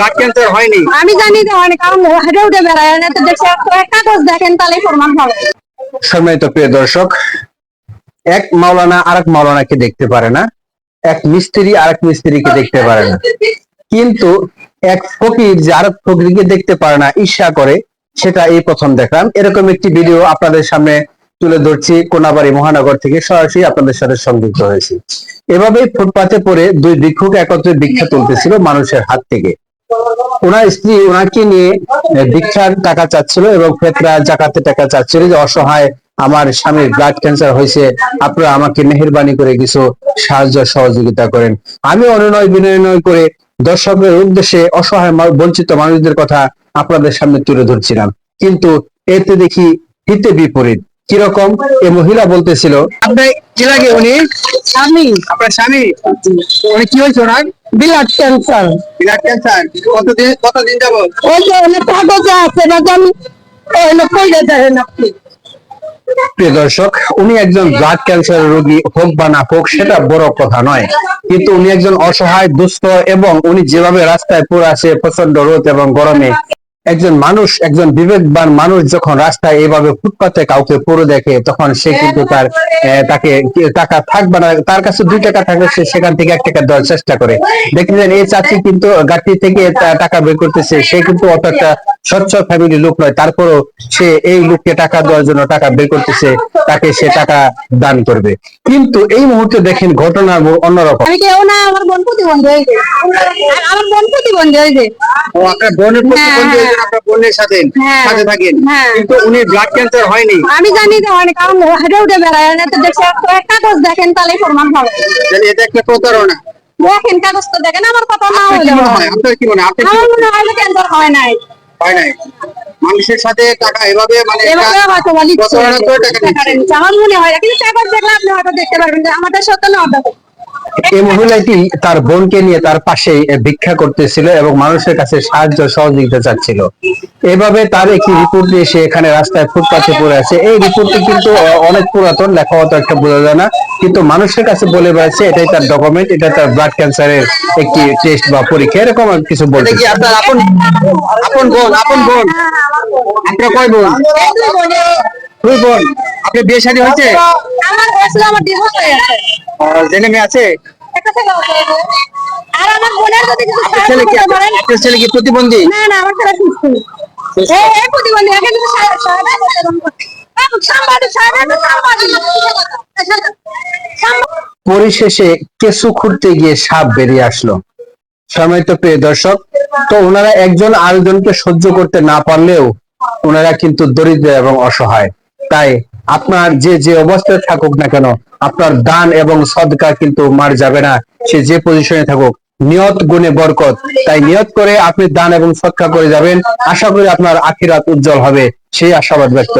Blood cancer হয়নি। আমি জানি অনেক কারণ হেঁটে উঠে বেড়ায় না তো দেখছি কাগজ দেখেন তাহলে প্রমাণ হবে। সম্মানিত প্রিয় দর্শক এক মাওলানা আরেক মাওলানাকে দেখতে পারে না এক মিস্ত্রি আরেক মিস্ত্রিকে দেখতে পারে না। কিন্তু এক ফকির যে আরেক ফকিরকে দেখতে পারে না ঈর্ষা করে সেটা এই প্রথম দেখলাম এরকম একটি ভিডিও আপনাদের সামনে তুলে ধরছি কোনাবাড়ি মহানগর থেকে সরাসরি আপনাদের সাথে সংযুক্ত হয়েছি। এভাবেই ফুটপাতে পড়ে দুই ভিক্ষুক একত্রে ভিক্ষা তুলতেছিল মানুষের হাত থেকে। ওনার স্ত্রী ওনাকে নিয়ে আহ, ভিক্ষার টাকা চাচ্ছিল এবং ফেতরা জাকাতে টাকা চাচ্ছিল যে অসহায় আমার স্বামীর ব্লাড ক্যান্সার হয়েছে আপনারা আমাকে মেহরবানি করে কিছু সাহায্য সহযোগিতা করেন। আমি অনুনয় বিনয় করে দর্শকের উদ্দেশ্যে অসহায় বঞ্চিত মানুষদের কথা আপনাদের সামনে তুলে ধরছিলাম। কিন্তু এতে দেখি হিতে বিপরীত। কীরকম? এ মহিলা বলতেছিল আপনার কি লাগে উনি? আমি আপনার স্বামী? উনি কি হয়েছে ওনার? ব্লাড ক্যান্সার ক্যান্সার কতদিন কতদিন যাবত ওই যে অনেক কাগজ আছে না আমি ওই লোক কইলে দেখেন আপনি প্রিয় দর্শক উনি একজন ব্লাড ক্যান্সার রোগী হোক বা না হোক সেটা বড় কথা নয়। কিন্তু উনি একজন অসহায় দুস্থ এবং উনি যেভাবে রাস্তায় পড়ে আছে প্রচণ্ড রোদ এবং গরমে একজন মানুষ একজন বিবেকবান মানুষ যখন রাস্তায় এভাবে ফুটপাতে কাউকে পড়ে দেখে তখন সে কিন্তু তার তাকে টাকা থাকবে না তার কাছে দুই টাকা থাকলে সে সেখান থেকে এক টাকা দেওয়ার চেষ্টা করে। দেখলেন এই চাচি কিন্তু গাড়ি থেকে টাকা বের করতেছে সে কিন্তু অত একটা সচ্ছল ফ্যামিলি লোক নয় তারপরও সে এই লোককে টাকা দেওয়ার জন্য টাকা বের করতেছে তাকে সে টাকা দান করবে। কিন্তু এই মুহূর্তে দেখেন ঘটনা অন্যরকম। আমি কেউ না আমার বোন প্রতিবন্ধী হয়েছে? আমার বোন প্রতিবন্ধী হয়েছে। ও আপনার বোনের প্রতিবন্ধী হয়েছে, আপনার বোনের সাথে হ্যাঁ। সাথে থাকেন। হ্যাঁ। কিন্তু উনি ব্লাড ক্যান্সার হয়নি। আমি জানি অনেক কারণ হেঁটে উঠে বেড়ায় না তো দেখছি একটা কাগজ দেখেন তাহলে প্রমাণ হবে। এটা একটা প্রতারণা। দেখেন কাগজ তো দেখেন আমার কথা না হলে হয়? হয়। আমার মনে হয়? ক্যান্সার হয় নাই। হয় নাই মানুষের সাথে টাকা এভাবে মানে টাকা। আমার মনে হয় কিন্তু কাগজ দেখলে আপনি হয়তো দেখতে পারবেন যে আমাদের সত্য না এই মহিলাটি তার বোনকে নিয়ে তার পাশে ভিক্ষা করতেছিল এবং মানুষের কাছে সাহায্য সহযোগিতা চাচ্ছিল। এভাবে তার একটি রিপোর্ট দিয়ে সে এখানে রাস্তায় ফুটপাথে পড়ে আছে। এই রিপোর্টটি কিন্তু অনেক পুরাতন লেখা অত একটা বোঝা যায় না। কিন্তু মানুষের কাছে বলে বেড়াচ্ছে এটাই তার ডকুমেন্ট এটা তার ব্লাড ক্যান্সারের একটি টেস্ট বা পরীক্ষা এরকম আর কিছু বলতে কি আপনার আপন আপন বোন আপন বোন? আপনার কয় বোন। দুই বোন আপনার বিয়ে শাদী হয়েছে? আমার আমার ডিভোর্স হয়ে গেছে। জেনে মেয়ে আছে। আর আমার বোনের যদি কিছু ছেলে কি আপনার ছেলে কি প্রতিবন্ধী? না না আমার ছেলে সুস্থ। এই প্রতিবন্ধী আগে পরিশেষে কেঁচু খুঁড়তে গিয়ে সাপ বেরিয়ে আসলো। সময় তো প্রিয় দর্শক তো ওনারা একজন আরেকজনকে সহ্য করতে না পারলেও ওনারা কিন্তু দরিদ্র এবং অসহায়। তাই আপনার যে যে অবস্থায় থাকুক না কেন, আপনার দান এবং সদকা কিন্তু মার যাবে না। সে যে পজিশনে থাকুক, নিয়ত গুণে বরকত। তাই নিয়ত করে আপনি দান এবং সৎকা করে যাবেন। আশা করি আপনার আখিরাত উজ্জ্বল হবে। সেই আশাবাদ ব্যক্ত